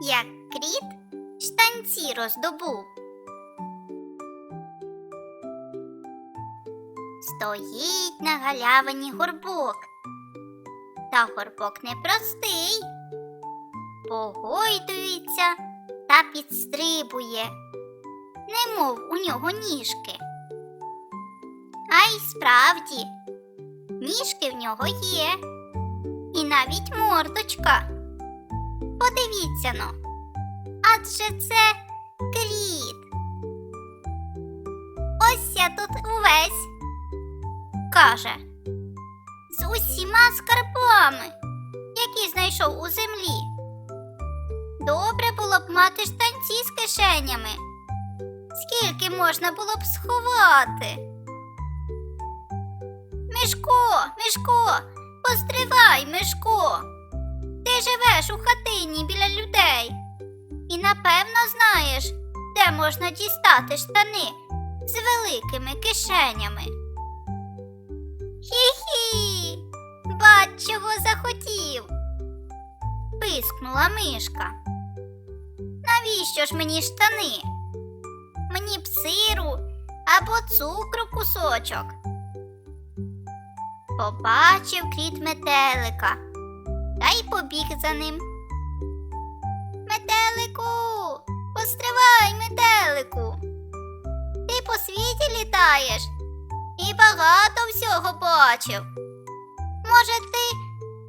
як кріт штанці роздобув. Стоїть на галявині горбок. Та горбок непростий. Погойдується та підстрибує, немов у нього ніжки. А й справді, ніжки в нього є, і навіть мордочка. Подивіться но, адже це кріт. Ось я тут увесь, каже, з усіма скарбами, які знайшов у землі. Добре було б мати штанці з кишенями. Скільки можна було б сховати? Мишко, Мишко, постривай, Мишко. Ти живеш у хатині біля людей і напевно знаєш, де можна дістати штани з великими кишенями. Хі-хі, бач, чого захотів. пискнула мишка. Навіщо ж мені штани? Мені б сиру або цукру кусочок. Побачив кріт метелика та й побіг за ним. Метелику, постривай, метелику. Ти по світі літаєш і багато всього бачив. Може, ти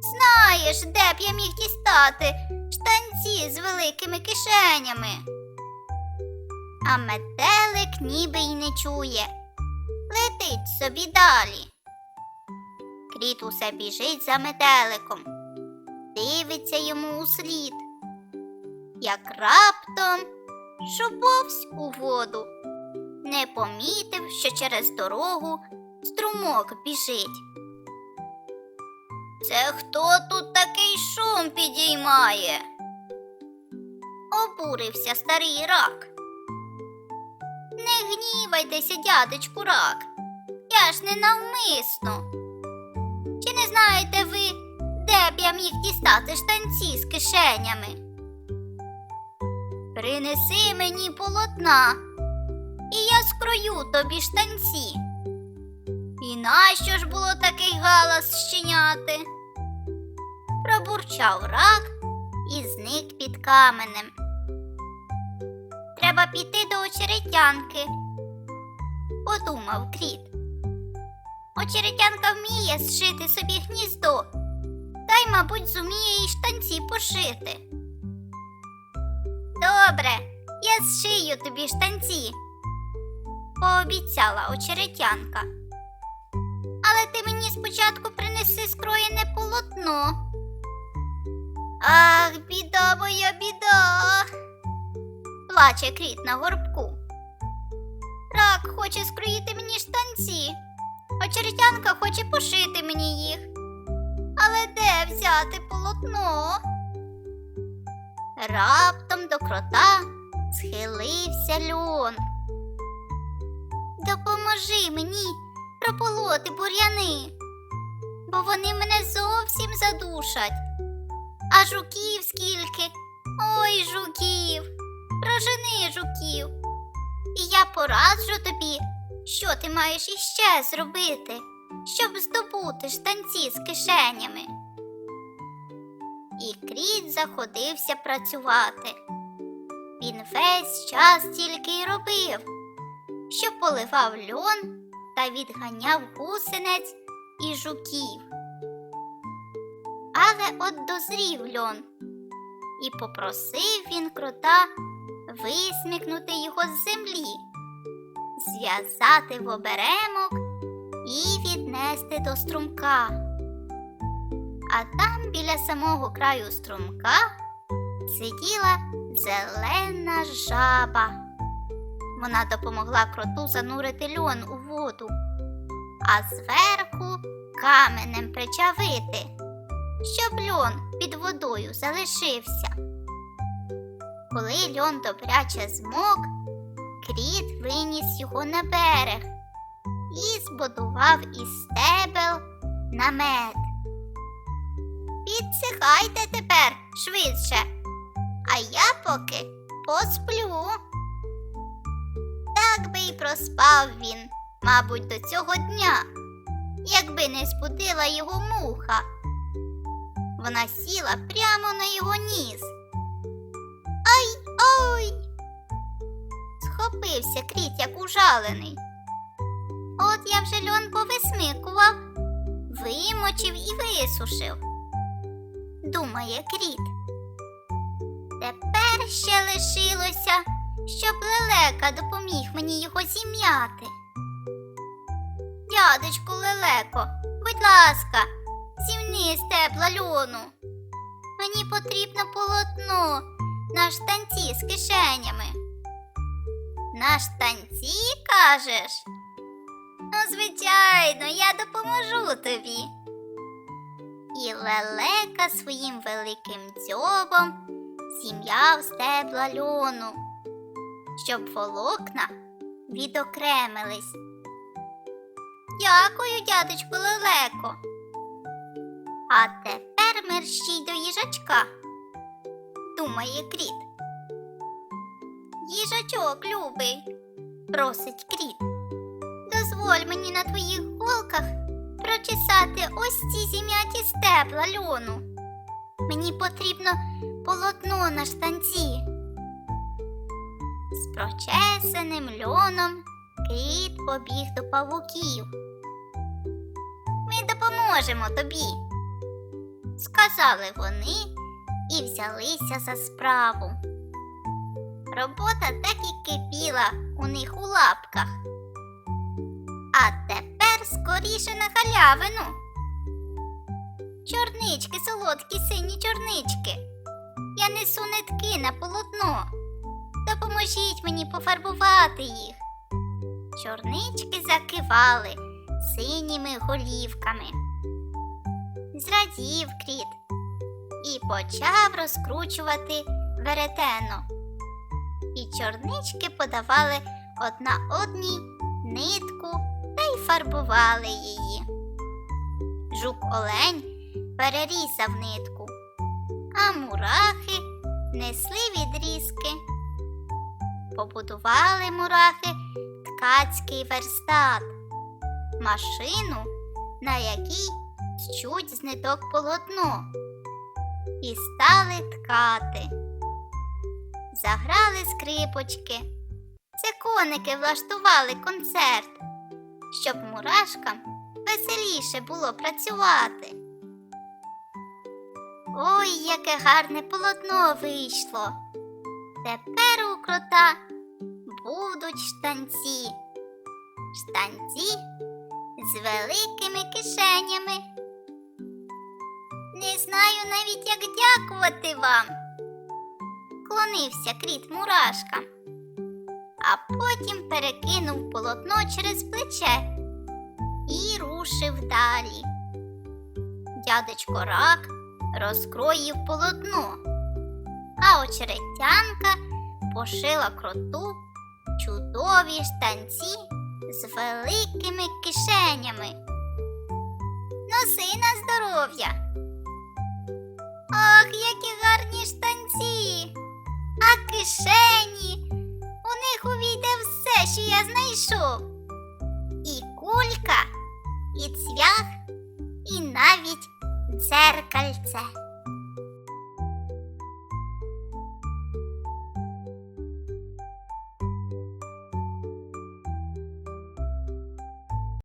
знаєш, де б я міг дістати штанці з великими кишенями? А метелик ніби й не чує. Летить собі далі. Кріт усе біжить за метеликом, дивиться йому у слід. Як раптом шубовсь у воду, не помітив, що через дорогу струмок біжить. Це хто тут такий шум підіймає? Обурився старий рак. Не гнівайтеся, дядечку рак. Я ж не навмисно. Чи не знаєте ви, б я міг дістати штанці з кишенями? Принеси мені полотна, і я скрою тобі штанці. І нащо ж було такий галас щеняти? Пробурчав рак і зник під каменем. Треба піти до очеретянки, подумав кріт. Очеретянка вміє зшити собі гніздо, та й, мабуть, зуміє й штанці пошити. Добре, я зшию тобі штанці, пообіцяла очеретянка. Але ти мені спочатку принеси скроєне полотно. Ах, біда моя біда. Плаче кріт на горбку. Рак хоче скроїти мені штанці. Очеретянка хоче пошити мені їх. Але де взяти полотно? Раптом до крота схилився льон. Допоможи мені прополоти бур'яни, бо вони мене зовсім задушать. А жуків скільки? Ой, жуків, прожени жуків. І я пораджу тобі, що ти маєш іще зробити, щоб здобути штанці з кишенями. І кріт заходився працювати. Він весь час тільки й робив, що поливав льон та відганяв гусенець і жуків. Але от дозрів льон, і попросив він крота висмикнути його з землі, зв'язати в оберемок і віднести до струмка. А там біля самого краю струмка сиділа зелена жаба. Вона допомогла кроту занурити льон у воду, а зверху каменем причавити, щоб льон під водою залишився. Коли льон добряче змок, кріт виніс його на берег і збудував із стебел намет. Підсихайте тепер швидше, а я поки посплю. Так би й проспав він, мабуть, до цього дня, якби не збудила його муха. Вона сіла прямо на його ніс. Ай ой. Схопився кріт, як ужалений. От я вже льон повисмикував, вимочив і висушив. Думає кріт. Тепер ще лишилося, щоб лелека допоміг мені його зім'яти. Дядечку лелеко, будь ласка, зімни стебла льону. Мені потрібно полотно на штанці з кишенями. На штанці, кажеш? Ну, звичайно, я допоможу тобі. І лелека своїм великим дзьобом зім'яв стебла льону, щоб волокна відокремились. Дякую, дядечку лелеко. А тепер мерщій до їжачка, думає кріт. Їжачок любий, просить кріт. Дозволь мені на твоїх голках прочесати ось ці зім'яті стебла льону. Мені потрібно полотно на штанці. З прочесаним льоном кит побіг до павуків. Ми допоможемо тобі, сказали вони і взялися за справу. Робота так і кипіла у них у лапках. А тепер скоріше на халявину. Чорнички, солодкі сині чорнички. Я несу нитки на полотно. Допоможіть мені пофарбувати їх. Чорнички закивали синіми голівками. Зрадів кріт і почав розкручувати веретено. І чорнички подавали одна одній нитку та й фарбували її. Жук олень перерізав нитку, а мурахи несли відрізки. Побудували мурахи ткацький верстат, машину, на якій щуть з ниток полотно, і стали ткати. Заграли скрипочки. Це коники влаштували концерт, щоб мурашкам веселіше було працювати. Ой, яке гарне полотно вийшло. Тепер у крота будуть штанці. Штанці з великими кишенями. Не знаю навіть, як дякувати вам. Клонився кріт мурашкам а потім перекинув полотно через плече і рушив далі. Дядечко рак розкроїв полотно, а очеретянка пошила кроту чудові штанці з великими кишенями. Носи на здоров'я. Ах, які гарні штанці, а кишені. У них увійде все, що я знайшов. І кулька, і цвях, і навіть дзеркальце.